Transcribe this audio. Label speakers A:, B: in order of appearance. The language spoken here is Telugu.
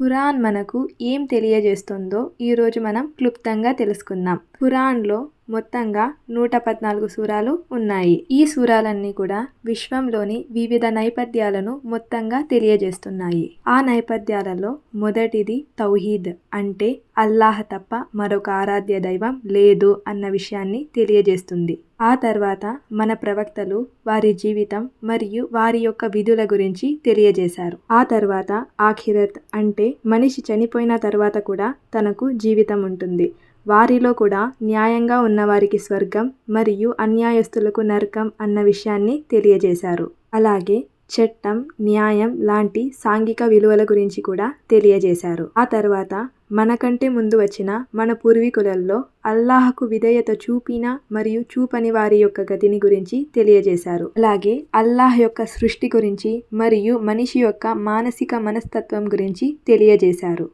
A: ఖురాన్ మనకు ఏం తెలియజేస్తుందో ఈరోజు మనం క్లుప్తంగా తెలుసుకుందాం. ఖురాన్లో మొత్తంగా నూట పద్నాలుగు సూరాలు ఉన్నాయి. ఈ సూరాలన్నీ కూడా విశ్వంలోని వివిధ నేపథ్యాలను మొత్తంగా తెలియజేస్తున్నాయి. ఆ నేపథ్యాలలో మొదటిది తౌహీద్ అంటే అల్లాహ్ తప్ప మరొక ఆరాధ్య దైవం లేదు అన్న విషయాన్ని తెలియజేస్తుంది. ఆ తర్వాత మన ప్రవక్తలు వారి జీవితం మరియు వారి యొక్క విధుల గురించి తెలియజేశారు. ఆ తర్వాత ఆఖిరత్ అంటే మనిషి చనిపోయిన తర్వాత కూడా తనకు జీవితం ఉంటుంది. వారిలో కూడా న్యాయంగా ఉన్నవారికి స్వర్గం మరియు అన్యాయస్తులకు నరకం అన్న విషయాన్ని తెలియజేశారు. అలాగే చట్టం న్యాయం లాంటి సాంఘిక విలువల గురించి కూడా తెలియజేశారు. ఆ తర్వాత మనకంటే ముందు వచ్చిన మన పూర్వీకులలో అల్లాహకు విధేయత చూపిన మరియు చూపని వారి యొక్క గతిని గురించి తెలియజేశారు. అలాగే అల్లాహ్ యొక్క సృష్టి గురించి మరియు మనిషి యొక్క మానసిక మనస్తత్వం గురించి తెలియజేశారు.